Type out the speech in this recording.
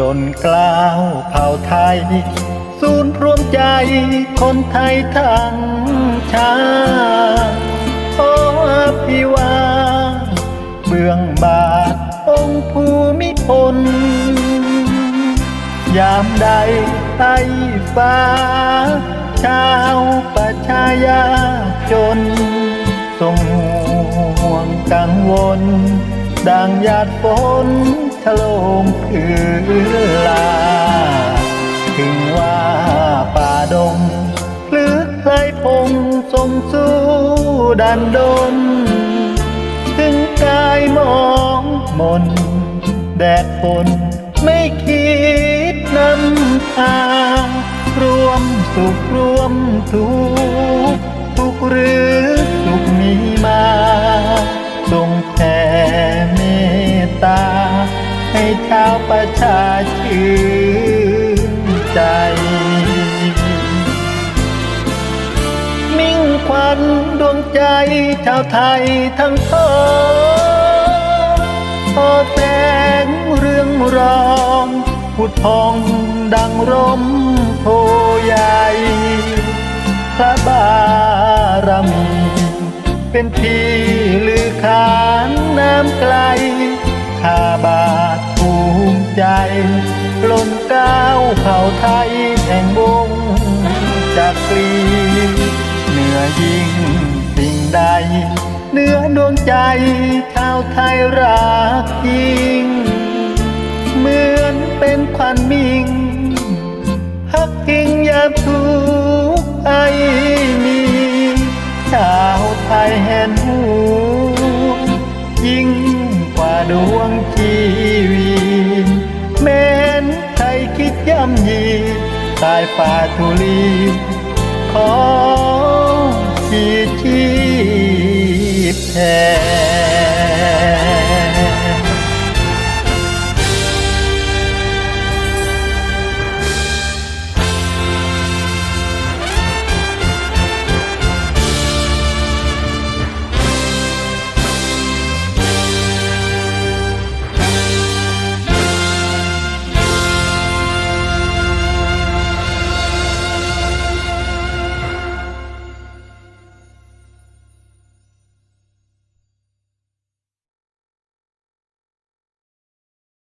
ล่นกล้าวเผ่าไทย ศูนย์รวมใจคนไทยทั้งชาติโอ้อภิวา เบื้องบาทองค์ภูมิพล ยามใดไต้ฟ้า ชาวประชายาจนทรงห่วงกังวล ดังหยาดฝนชโลมพื้นลา ถึงว่าป่าดงหรือใครพงสมสู้ดันดน ถึงกายมองมน แดดฝนไม่คิดนำทางรวมสุขรวมทุกข์ ให้ชาวประชาชื่นใจ มิ่งควันดวงใจชาวไทยทั้งพ้องพอแสงเรื่องรองผุดพองดังร่มโพใหญ่พระบารมีเป็นที่ลือขานน้ำไกลาบาทภูมิใจล้นเก้าวเผ่าไทยแห่งวงจากกรีเหนือยิ่งสิ่งใดเหนือดวงใจชาวไทยรักจริงเหมือนเป็นควันมิงฮักทิ้งยามทุกข์ไอ กว่าดวงชีวีเม้นไทยคิดย่ำยีตายป่าทุลีขอชีชีพแทน